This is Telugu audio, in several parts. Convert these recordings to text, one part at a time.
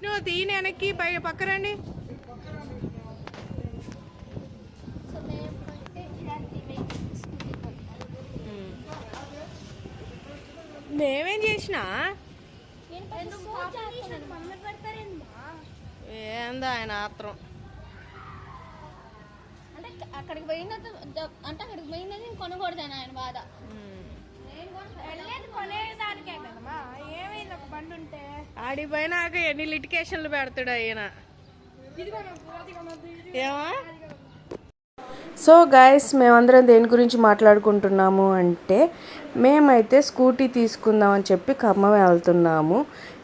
విష్ణు తీని వెనక్కి పై పక్కరండి. మేము చేసినా? ఏందో ఆయన ఆత్రం. అంటే అక్కడికి పోయినది అంటే అక్కడికి పోయినది నేను కొనకూడదని ఆయన బాధ. ఉంటే పైన ఎన్ని లిటికేషన్లు పెడతాడు ఆయన? ఏమా? సో గాయస్ మేమందరం దేని గురించి మాట్లాడుకుంటున్నాము అంటే మేమైతే స్కూటీ తీసుకుందామని చెప్పి ఖమ్మం వెళ్తున్నాము.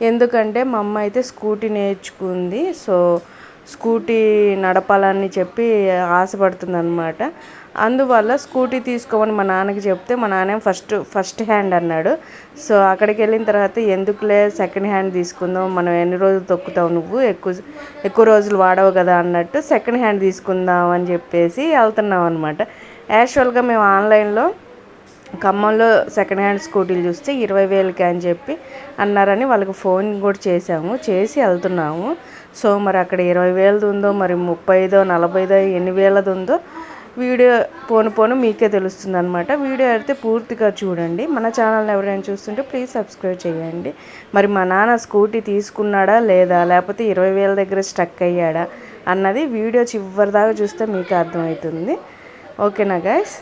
ఎందుకంటే మా అమ్మ అయితే స్కూటీ నేర్చుకుంది సో స్కూటీ నడపాలని చెప్పి ఆశపడుతుంది అనమాట అందువల్ల స్కూటీ తీసుకోమని మా నాన్నకి చెప్తే మా నాన్న ఫస్ట్ ఫస్ట్ హ్యాండ్ అన్నాడు. సో అక్కడికి వెళ్ళిన తర్వాత ఎందుకులే సెకండ్ హ్యాండ్ తీసుకుందాం మనం ఎన్ని రోజులు తొక్కుతావు నువ్వు? ఎక్కువ ఎక్కువ రోజులు వాడవు కదా అన్నట్టు సెకండ్ హ్యాండ్ తీసుకుందాం అని చెప్పేసి వెళ్తున్నాం అనమాట యాక్చువల్గా మేము ఆన్లైన్లో ఖమ్మంలో సెకండ్ హ్యాండ్ స్కూటీలు చూస్తే ఇరవై వేలకి అని చెప్పి అన్నారని వాళ్ళకి ఫోన్ కూడా చేసాము చేసి వెళ్తున్నాము. సో మరి అక్కడ ఇరవై వేలది ఉందో మరి ముప్పై ఐదో నలభైదో ఎన్ని వేలది ఉందో వీడియో పోను పోను మీకే తెలుస్తుంది అనమాట వీడియో అయితే పూర్తిగా చూడండి. మన ఛానల్ని ఎవరైనా చూస్తుంటే ప్లీజ్ సబ్స్క్రైబ్ చేయండి. మరి మా నాన్న స్కూటీ తీసుకున్నాడా లేదా? లేకపోతే ఇరవై వేల దగ్గర స్టక్ అయ్యాడా? అన్నది వీడియో చివరిదాకా చూస్తే మీకు అర్థమవుతుంది. ఓకేనా గైస్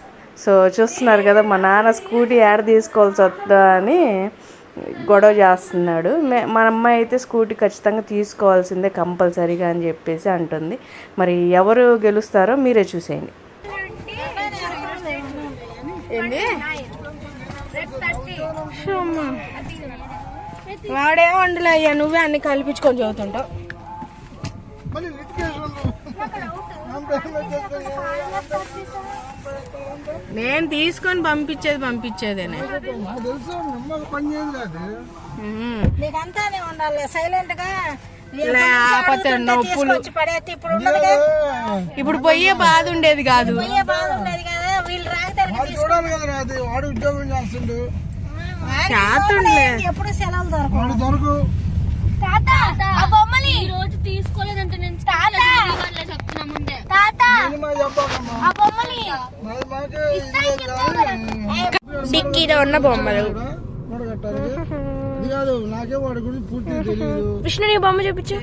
సో చూస్తున్నారు కదా మా నాన్న స్కూటీ యాడ తీసుకోవాల్సి వద్దా అని గొడవ చేస్తున్నాడు. మే మా అమ్మాయి అయితే స్కూటీ ఖచ్చితంగా తీసుకోవాల్సిందే కంపల్సరీగా అని చెప్పేసి అంటుంది. మరి ఎవరు గెలుస్తారో మీరే చూసేయండి. వాడే వండలే అయ్యా నువ్వే అన్ని కల్పించుకొని చదువుతుంటావు. నేను తీసుకొని పంపించేది పంపించేదేనే. నీకంతానే ఉండాలి సైలెంట్గా లేకపోతే నొప్పులు. ఇప్పుడు ఉండదు కదా ఇప్పుడు పోయే బాధ ఉండేది కాదు. పోయే బాధ ఉండేది కదా వీళ్ళు రాగదానికి వాడు చూడాలి కదా అది వాడు ఉద్యోగం చేస్తుండు చేతుండలే ఎప్పుడు సెలవులు దొరకవు వాడు దొరకు తాత ఆ బొమ్మని. ఈ రోజు తీసుకోలేదంటే నేను ముందే. తాత ఆ బొమ్మని కాదు. డిక్కీలో ఉన్న బొమ్మలు. విష్ణు నీ బొమ్మ చూపించు.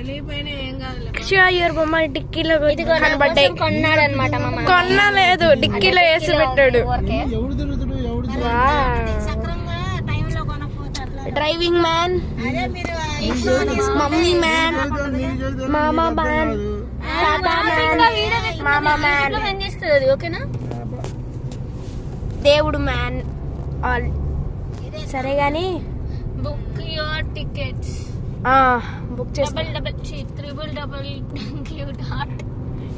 యువర్ బొమ్మ డిక్కీలో కనబడ్డాయి. కొన్నాడు అనమాట కొన్నా లేదు డిక్కీలో వేసి పెట్టాడు. Driving man. అదే మీరు మమ్మీ మ్యాన్. మామా మ్యాన్. ఓకేనా? దేవుడు మ్యాన్. ఆల్. సరే గాని. Book your tickets. బుక్ చేసి double double triple double Q dot.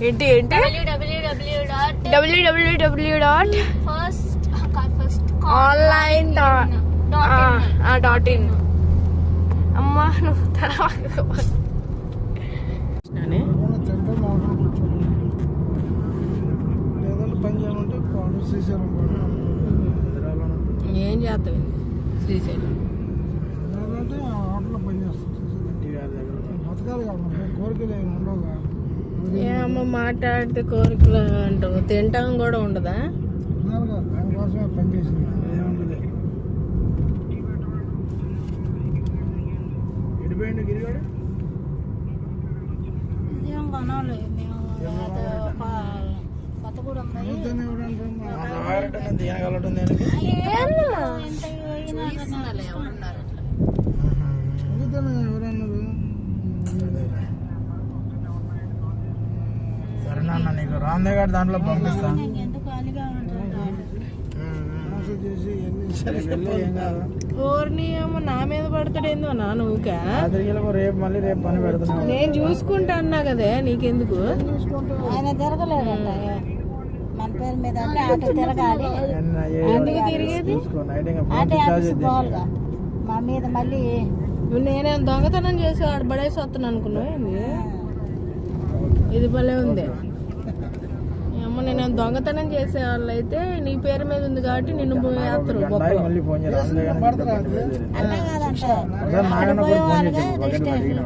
ఏంటి ఏంటి? WWW dot. WWW dot. First first. Online dot. Dot in. అమ్మా నువ్వు తర్వాత ఏమన్నా తింటే మాత్రం కూర్చోండి ఏదైనా పని చేయమంటే పాడు శ్రీశైలం పాడు హైదరాబాద్ ఏం చేస్తావు శ్రీశైలం. ఏమి మాట్లాడితే కోరికలు అంటావు? తింటాం కూడా ఉండదా? ఏం కొనాలి? మేము కొత్తగూడెం అడుగుతానే ఎవరన్నారు సరే నాన్న నీకు రాందే గారు దాంట్లో పంపిస్తా. నా మీద పడతాడేందో నా నువ్వుకా రేపు మళ్ళీ రేపు పని పెడుతున్నావు. నేను చూసుకుంటా అన్నా కదే నీకెందుకు? ఆయన తిరగలేడంట మన పేరు మీద అంటే ఆటో తిరగాలి. ఆటో పోవాలిగా మా మీద మళ్ళీ నేనేం దొంగతనం చేసి ఆడ పడేసి వస్తాను అనుకున్నావు ఇది భలే ఉంది. అమ్మ నేను దొంగతనం చేసే వాళ్ళు అయితే నీ పేరు మీద ఉంది కాబట్టి నిన్ను వేస్తారు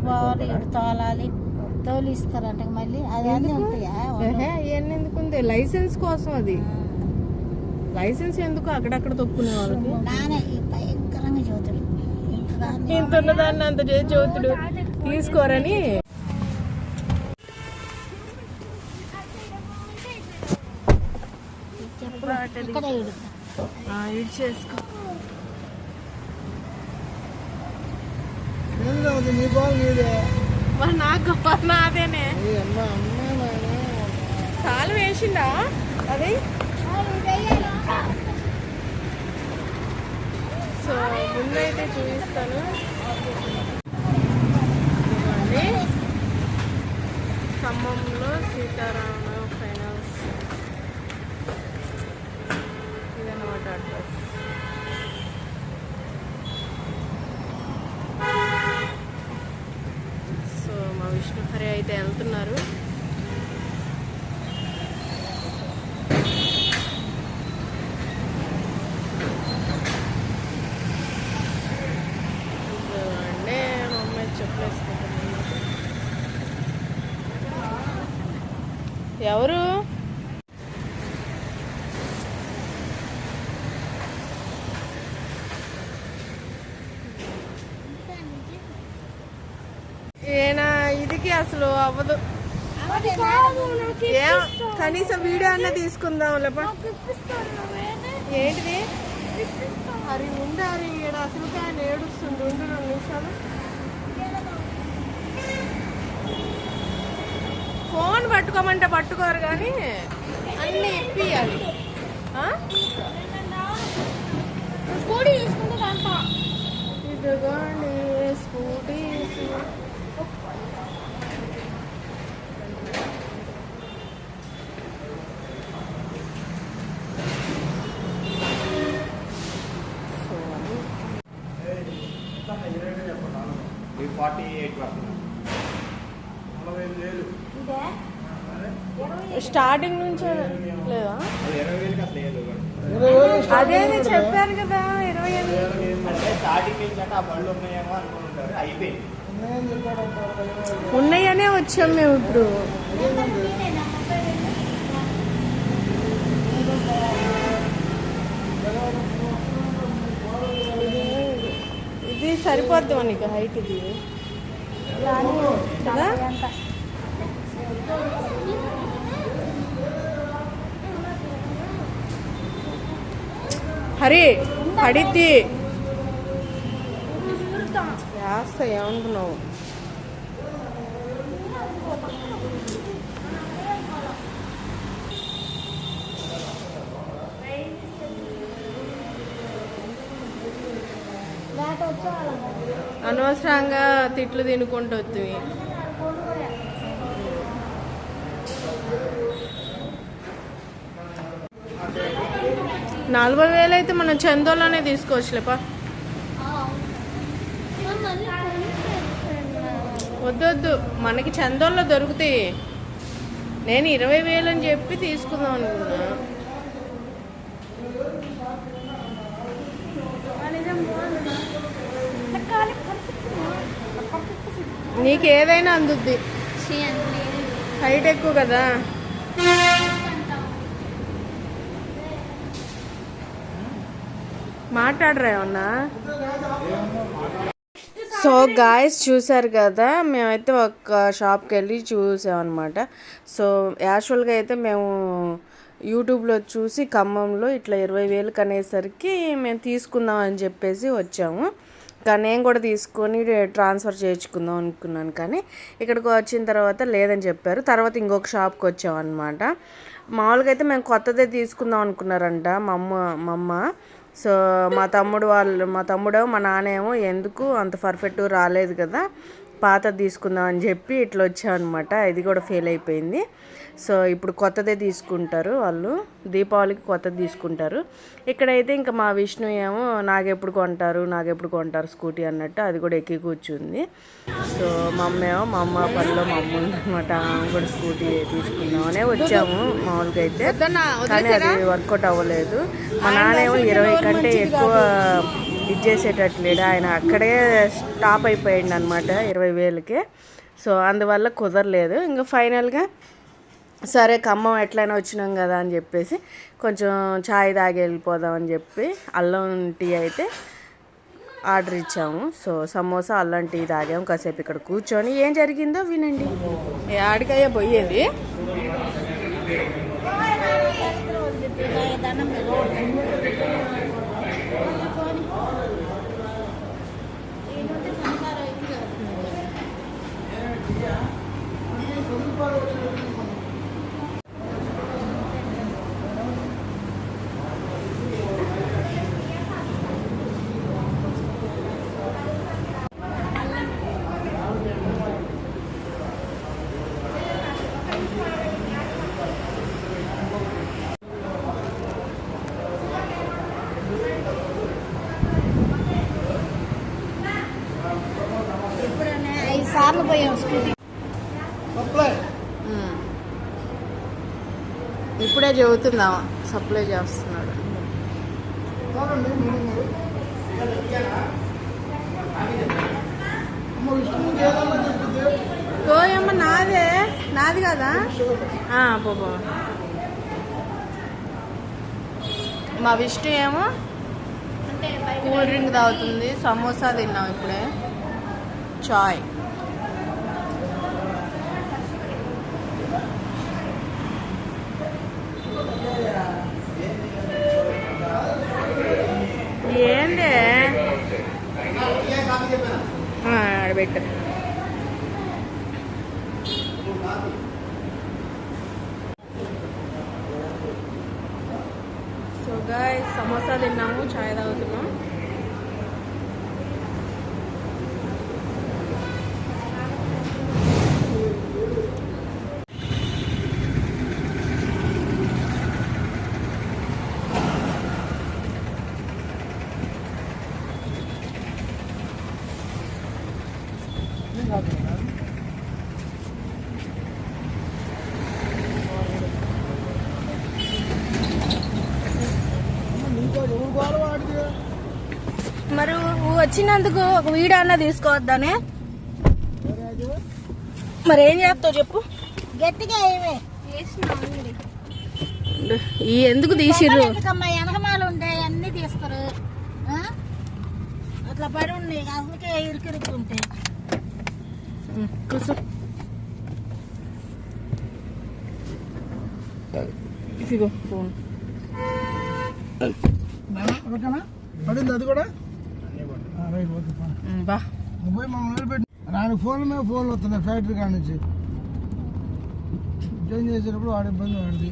పోవాలి తోలాలి. తోలిస్తారంట మళ్ళీ. అది అన్నీ ఉంటాయా? ఇవన్నీ ఎందుకు ఉంది? లైసెన్స్ కోసం అది. లైసెన్స్ ఎందుకు అక్కడక్కడ తొక్కునే వాళ్ళకి? నానే ఈ భయంకరంగా చదువుతాడు. ఇంత ఉన్నదాన్ని అంత చేసి చదువుతుడు. తీసుకోరని. చేసుకో. నీ బాల్ నీదే. నాకు నాదేనే. కాలు వేసిండా? అది? సో ముందైతే చూపిస్తాను. ఖమ్మంలో సీతారామ ఫైనాన్స్ ఇదన్నమాట అడ్రస్ సో మా విష్ణుహరి అయితే వెళ్తున్నారు ఇదిగోండి, మా అమ్మాయి చెప్పేసుకుంటున్నాను ఎవరు? ఏనా ఇదికి అసలు అవ్వదు. ఏం కనీసం వీడియో అన్న తీసుకుందాం లేప ఏంటిది? అరి ఉండి అరి ఈడ అసలు ఆయన ఏడుస్తుంది ఉండు రెండు నిమిషాలు. ఫోన్ పట్టుకోమంటే పట్టుకోరు కానీ అన్ని ఇప్పియాలి. ఆ? స్కూటీ తీసుకుంటే ఇదిగోండి స్కూటీ ఫార్టీ ఎయిట్ పర్సెంట్ నలభై ఐదు వేలు స్టార్టింగ్ నుంచే లేదా? అది చెప్పారు కదా. ఇరవై. ఉన్నాయనే వచ్చాం మేము ఇప్పుడు. ఇది సరిపోద్ది నీకు హైట్ ఇది. కదా? హరి ఏమనుకున్నావు అనవసరంగా తిట్లు తినుకుంటూ వస్తుంది నలభై వేలు అయితే మనం చందోలోనే తీసుకోవచ్చులేపా. వద్దు వద్దు. మనకి చందోల్లో దొరుకుతాయి. నేను ఇరవై వేలు అని చెప్పి తీసుకుందాం అనుకున్నా. నీకు ఏదైనా అందుద్ది. హైట్ ఎక్కువ కదా. మాట్లాడరా ఏమన్నా? సో గాయస్ చూసారు కదా మేమైతే ఒక షాప్కి వెళ్ళి చూసామన్నమాట. సో యాక్చువల్గా అయితే మేము యూట్యూబ్లో చూసి ఖమ్మంలో ఇట్లా ఇరవై వేలకు అనేసరికి మేము తీసుకుందాం అని చెప్పేసి వచ్చాము. కానీ నేను కూడా తీసుకొని ట్రాన్స్ఫర్ చేయించుకుందాం అనుకున్నాను కానీ ఇక్కడికి వచ్చిన తర్వాత లేదని చెప్పారు. తర్వాత ఇంకొక షాప్కి వచ్చామన్నమాట. మామూలుగా అయితే మేము కొత్తదే తీసుకుందాం అనుకున్నారంట మా అమ్మ మా అమ్మ. సో మా తమ్ముడు వాళ్ళు మా తమ్ముడు మా నాన్నేమో ఎందుకు అంత పర్ఫెక్ట్ రాలేదు కదా పాతది తీసుకుందాం అని చెప్పి ఇట్లా వచ్చామన్నమాట ఇది కూడా ఫెయిల్ అయిపోయింది. సో ఇప్పుడు కొత్తదే తీసుకుంటారు వాళ్ళు. దీపావళికి కొత్తది తీసుకుంటారు. ఇక్కడైతే ఇంకా మా విష్ణు ఏమో నాకెప్పుడు కొంటారు? నాకెప్పుడు కొంటారు? స్కూటీ అన్నట్టు అది కూడా ఎక్కి కూర్చుంది. సో మా అమ్మ ఏమో మా అమ్మ పనిలో మా అమ్మ ఉందన్నమాట. కూడా స్కూటీ తీసుకుందామనే వచ్చాము మామూలుగా అయితే. కానీ అది వర్కౌట్ అవ్వలేదు. మా నాన్న ఏమో ఇరవై కంటే ఎక్కువ ఇది చేసేటట్లేడు ఆయన అక్కడే స్టాప్ అయిపోయాడు అనమాట ఇరవై వేలకే సో అందువల్ల కుదరలేదు ఇంకా ఫైనల్గా సరే ఖమ్మం ఎట్లయినా వచ్చినాం కదా అని చెప్పేసి కొంచెం ఛాయ్ తాగి వెళ్ళిపోదాం అని చెప్పి అల్లం టీ అయితే ఆర్డర్ ఇచ్చాము సో సమోసా అల్లం టీ తాగాము కాసేపు ఇక్కడ కూర్చొని ఏం జరిగిందో వినండి ఆడికయ్యా పోయేది దండం бороться. ఇప్పుడే చెబుతుందా సప్లై చేస్తున్నాడు. ఓయమ్మ నాదే. నాది కదా? పో. మా విష్ణు ఏమో కూల్ డ్రింక్ తాగుతుంది సమోసా తిన్నాం ఇప్పుడే. చాయ్ ఏందే బెటర్ సో గాయ సమోసా తిన్నాము చాయ్ తాగుతున్నాం నీతో ఎవరు గోడ వాడిది మరి నువ్వు వచ్చినందుకు ఒక వీడియో అన్న తీసుకోవద్దానే? మరి ఏం చేస్తావు చెప్పు. గట్టిగా ఏమే? ఈ ఎందుకు తీసిర్రు? ఎందుకమ్మా వెనకమాలు ఉంటాయి అన్ని తీస్తారు. ఆ? అట్లా పడి ఉన్నాయి. అసలుకే ఇరుకిరుకు ఉంటాయి కూర్చో. ఇదిగో ఫోన్. పడింది అది కూడా. బా. పోయి మమ్మల్ని నిలబెట్టి ఆయన ఫోన్ మీద ఫోన్లు వస్తున్నాయి ఫ్యాక్టరీ కాడ నుంచి. జాయిన్ చేసేటప్పుడు వాడి ఇబ్బంది వాడిది